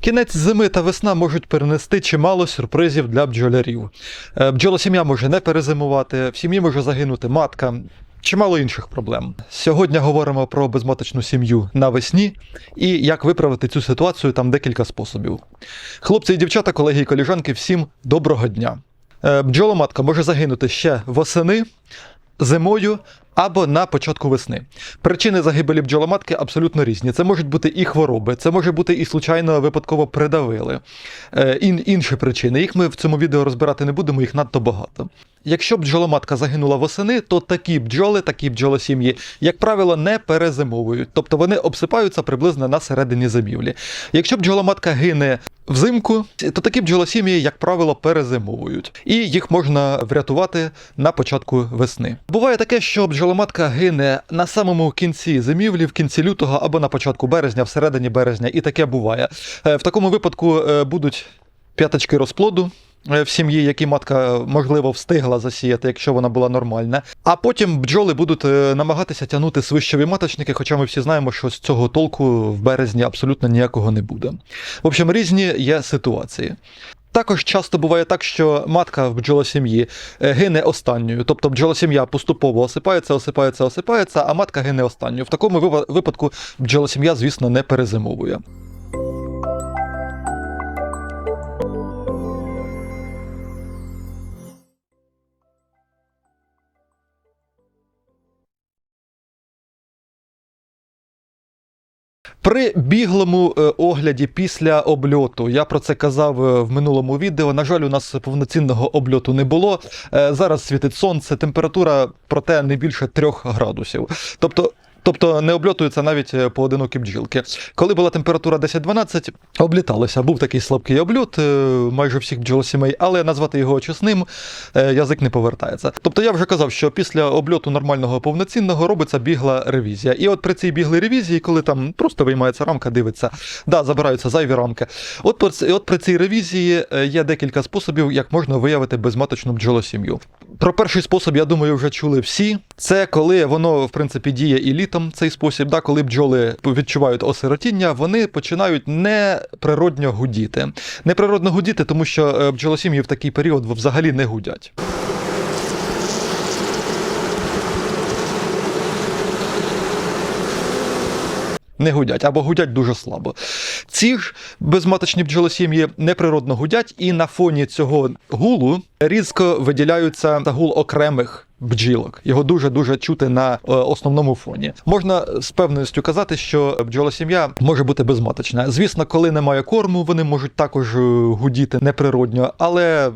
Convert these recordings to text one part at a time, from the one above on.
Кінець зими та весна можуть перенести чимало сюрпризів для бджолярів. Е, Бджолосім'я може не перезимувати, в сім'ї може загинути матка. Чимало інших проблем. Сьогодні говоримо про безматочну сім'ю навесні і як виправити цю ситуацію там декілька способів. Хлопці і дівчата, колеги і коліжанки, всім доброго дня. Е, Бджоломатка може загинути ще восени, зимою або на початку весни. Причини загибелі бджоломатки абсолютно різні. Це можуть бути і хвороби, це може бути і случайно випадково придавили. Е, ін, інші причини. Їх ми в цьому відео розбирати не будемо, їх надто багато. Якщо бджоломатка загинула восени, то такі бджоли, такі бджолосім'ї, як правило, не перезимовують, тобто вони обсипаються приблизно на середині зимівлі. Якщо бджоломатка гине взимку, то такі бджолосім'ї, як правило, перезимовують, і їх можна врятувати на початку весни. Буває таке, що бджоломатка гине на самому кінці зимівлі, в кінці лютого або на початку березня, всередині березня, і таке буває. Е, В такому випадку е, будуть п'яточки розплоду. е, В сім'ї, які матка можливо встигла засіяти, якщо вона була нормальна. А потім бджоли будуть намагатися тягнути свищові маточники, хоча ми всі знаємо, що з цього толку в березні абсолютно ніякого не буде. В общем, різні є ситуації. Також часто буває так, що матка в бджолосім'ї е, гине останньою, тобто бджолосім'я поступово осипається, осипається, осипається, а матка гине останньою. В такому випадку бджолосім'я, звісно, не перезимовує. При біглому е, огляді після обльоту, я про це казав е, в минулому відео. На жаль, у нас повноцінного обльоту не було. Е, Зараз світить сонце, температура проте не більше 3 градусів. Тобто. Тобто не обльотуються навіть е, поодинокі бджілки. Коли була температура 10-12, обліталося. Був такий слабкий обльот е, майже всіх бджолосімей, але назвати його очисним е, язик не повертається. Тобто я вже казав, що після обльоту нормального повноцінного робиться бігла ревізія. І от при цій біглій ревізії, коли там просто виймається рамка, дивиться, да, забираються зайві рамки. От, от при цій ревізії є декілька способів, як можна виявити безматочну бджолосім'ю. Про перший спосіб, я думаю, вже чули всі. Це коли воно, в принципі, діє і літом цей спосіб, да, коли бджоли відчувають осиротіння, вони починають неприродньо гудіти. Неприродно гудіти, тому що е, бджолосім'ї в такий період взагалі не гудять. Не гудять або гудять дуже слабо. Ці ж безматочні бджолосім'ї неприродно гудять, і на фоні цього гулу різко виділяються гул окремих бджілок. Його дуже дуже чути на е, основному фоні. Можна з певністю казати, що бджолосім'я може бути безматочна. Звісно, коли немає корму, вони можуть також е, гудіти неприродньо, але е,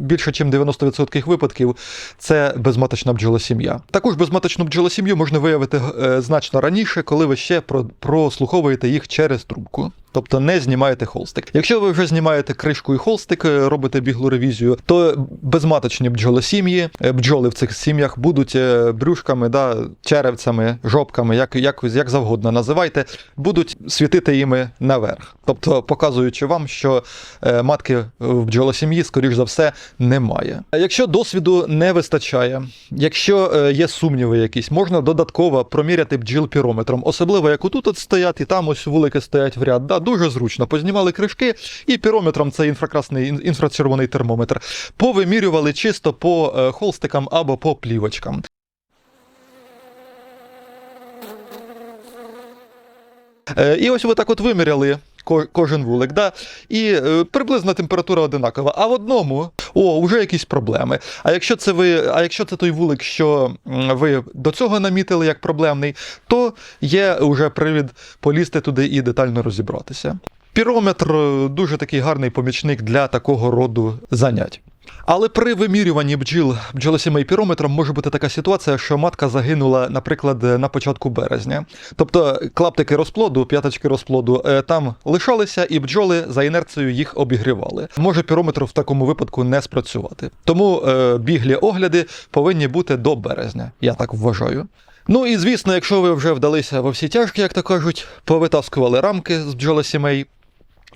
більше ніж 90% випадків це безматочна бджолосім'я. Також безматочну бджолосім'ю можна виявити значно раніше, коли ви ще про- прослуховуєте їх через трубку. Тобто не знімаєте холстик. Якщо ви вже знімаєте кришку і холстик, е, робите біглу ревізію, то безматочні бджолосім'ї, е, бджоли в цих сім'ях будуть е, брюшками, да, черевцями, жопками, як, як, як завгодно називайте, будуть світити їми наверх. Тобто показуючи вам, що матки в бджолосім'ї, скоріш за все, немає. Якщо досвіду не вистачає, якщо є сумніви якісь, можна додатково проміряти бджіл пірометром, особливо як отут от стоять, і там ось вулики стоять в ряд. Да, дуже зручно. Познімали кришки, і пірометром це інфракрасний ін- інфрачервоний термометр. Повимірювали чисто по е, холстикам або по плівочкам. Е, І ось ви так от виміряли кожен вулик, да? і е, приблизно температура одинакова. А в одному о, вже якісь проблеми. А якщо це ви, а якщо це той вулик, що ви до цього намітили як проблемний, то є вже привід полізти туди і детально розібратися. Пірометр е, дуже такий гарний помічник для такого роду занять. Але при вимірюванні бджіл бджолосімей пірометром може бути така ситуація, що матка загинула, наприклад, на початку березня. Тобто клаптики розплоду, п'яточки розплоду е, там лишалися, і бджоли за інерцією їх обігрівали. Може пірометр в такому випадку не спрацювати. Тому е, біглі огляди повинні бути до березня, я так вважаю. Ну і звісно, якщо ви вже вдалися во всі тяжкі, як то кажуть, повитаскували рамки з бджолосімей,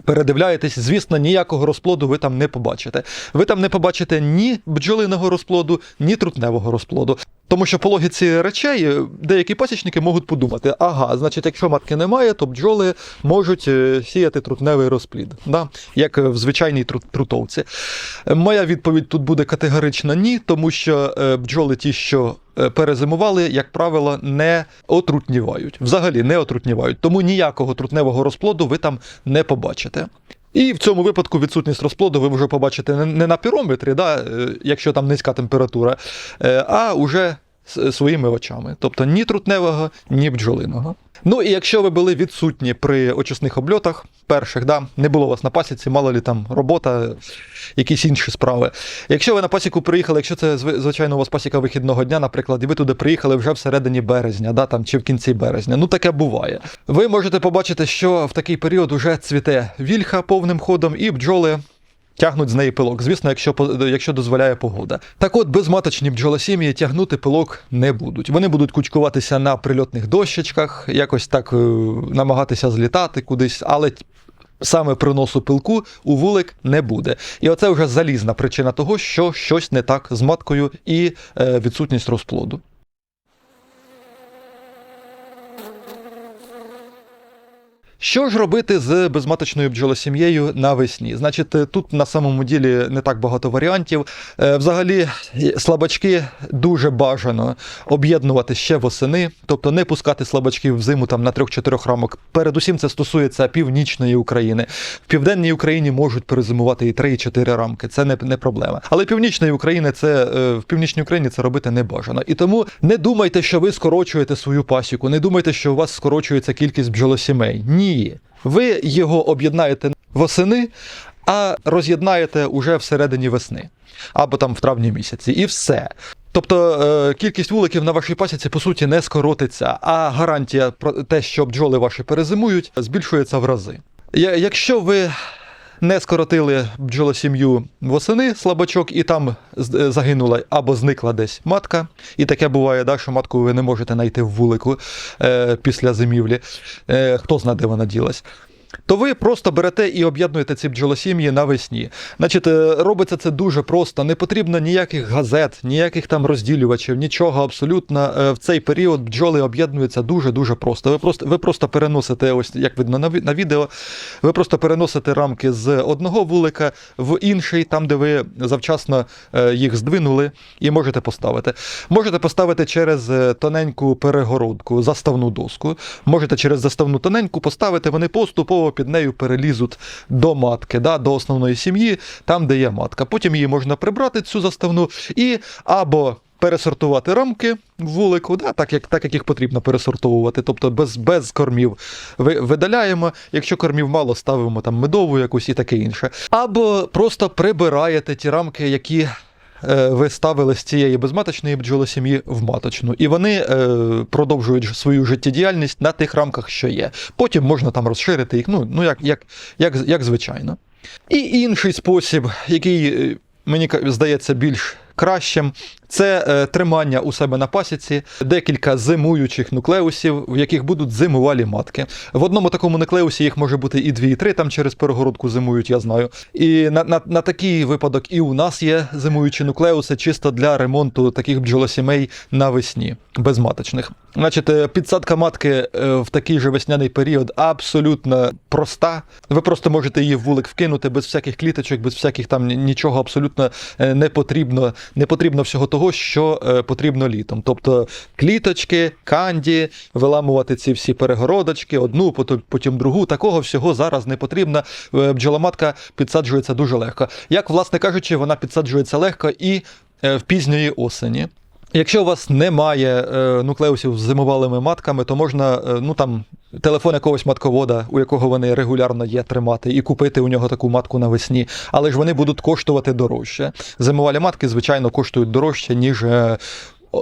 Передивляєтесь, звісно, ніякого розплоду ви там не побачите. Ви там не побачите ні бджолиного розплоду, ні трутневого розплоду. Тому що по логіці речей е, деякі пасічники можуть подумати: ага, значить, якщо матки немає, то бджоли можуть е, сіяти трутневий розплід, да? як е, в звичайній тру- трутовці. Моя відповідь тут буде категорично ні, тому що бджоли ті, що перезимували, як правило, не отрутнівають. Взагалі не отрутнівають. Тому ніякого трутневого розплоду ви там не побачите. І в цьому випадку відсутність розплоду ви вже побачите не- на пірометрі, да, е, якщо там низька температура, е, а уже своїми очами. Тобто ні трутневого, ні бджолиного. Ну і якщо ви були відсутні при очисних обльотах перших, да, не було вас на пасіці, мало лі там робота, якісь інші справи. Якщо ви на пасіку приїхали, якщо це звичайно у вас пасіка вихідного дня, наприклад, і ви туди приїхали вже всередині березня, да, там, чи в кінці березня, ну таке буває. Ви можете побачити, що в такий період уже цвіте вільха повним ходом, і бджоли тягнуть з неї пилок. Звісно, якщо, якщо дозволяє погода. Так от, безматочні бджолосім'ї тягнути пилок не будуть. Вони будуть кучкуватися на прильотних дощечках, якось так е, намагатися злітати кудись, але саме приносу пилку у вулик не буде. І оце вже залізна причина того, що щось не так з маткою і е, відсутність розплоду. Що ж робити з безматочною бджолосім'єю навесні? Значить, е, тут на самому ділі не так багато варіантів. Е, Взагалі, е, слабачки дуже бажано об'єднувати ще восени, тобто не пускати слабачків взиму там на 3-4 рамок. Передусім це стосується північної України. В південній Україні можуть перезимувати і 3-4 рамки. Це не, не проблема. Але північної України це в північній Україні це робити не бажано. І тому не думайте, що ви скорочуєте свою пасіку, не думайте, що у вас скорочується кількість бджолосімей. Ні. Ви його об'єднаєте восени, а роз'єднаєте уже всередині весни або там в травні місяці, і все. Тобто е, кількість вуликів на вашій пасіці по суті не скоротиться, а гарантія про те, що бджоли ваші перезимують, збільшується в рази. Якщо ви не скоротили бджолосім'ю восени слабачок, і там е, загинула або зникла десь матка. І таке буває, да, що матку ви не можете знайти в вулику е, після зимівлі. Е, хто знає, де вона ділась. То ви просто берете і об'єднуєте ці бджолосім'ї навесні. Значить, е, робиться це дуже просто. Не потрібно ніяких газет, ніяких там розділювачів, нічого абсолютно. Е, В цей період бджоли об'єднуються дуже дуже просто. Ви просто ви просто переносите, ось як видно на відео. Ви просто переносите рамки з одного вулика в інший, там, де ви завчасно е, їх здвинули, і можете поставити. Можете поставити через тоненьку перегородку, заставну доску. Можете через заставну тоненьку поставити, вони поступово під нею перелізуть до матки, да, до основної сім'ї, там, де є матка. Потім її можна прибрати, цю заставну, і або. Пересортувати рамки в вулику, да, так, як, так як їх потрібно пересортовувати, тобто без, без кормів ви, видаляємо. Якщо кормів мало, ставимо там медову якусь і таке інше. Або просто прибираєте ті рамки, які ви ставили з цієї безматочної бджолосім'ї в маточну, і вони е, продовжують свою життєдіяльність на тих рамках, що є. Потім можна там розширити їх, ну, ну як, як, як, як звичайно. І інший спосіб, який е, мені здається більш кращим, це е, тримання у себе на пасіці декілька зимуючих нуклеусів, в яких будуть зимувалі матки. В одному такому нуклеусі їх може бути і дві, і три, там через перегородку зимують, я знаю. І на, на, на такий випадок і у нас є зимуючі нуклеуси чисто для ремонту таких бджолосімей навесні, безматочних. Значить, е, підсадка матки е, в такий же весняний період абсолютно проста. Ви просто можете її в вулик вкинути без всяких кліточок, без всяких там нічого абсолютно е, не потрібно. Не потрібно всього того, що е, потрібно літом. Тобто кліточки, канді, виламувати ці всі перегородочки, одну, потім, другу. Такого всього зараз не потрібно. Е, Бджоломатка підсаджується дуже легко. Як, власне кажучи, вона підсаджується легко і е, в пізньої осені. Якщо у вас немає нуклеусів з зимувалими матками, то можна ну там телефон якогось матковода, у якого вони регулярно є, тримати, і купити у нього таку матку навесні. Але ж вони будуть коштувати дорожче. Зимувалі матки, звичайно, коштують дорожче, ніж е,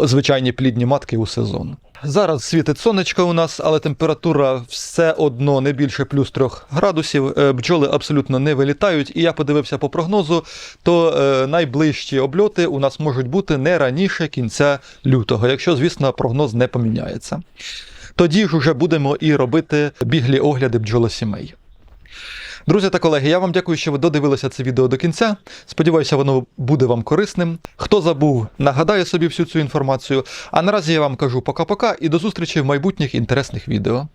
звичайні плідні матки у сезон. Зараз світить сонечко у нас, але температура все одно не більше плюс 3 градусів. Е, Бджоли абсолютно не вилітають. І я подивився по прогнозу, то е, найближчі обльоти у нас можуть бути не раніше кінця лютого, якщо, звісно, прогноз не поміняється. Тоді ж уже будемо і робити біглі огляди бджолосімей. Друзі та колеги, я вам дякую, що ви додивилися це відео до кінця. Сподіваюся, воно буде вам корисним. Хто забув, нагадаю собі всю цю інформацію. А наразі я вам кажу пока-пока і до зустрічі в майбутніх інтересних відео.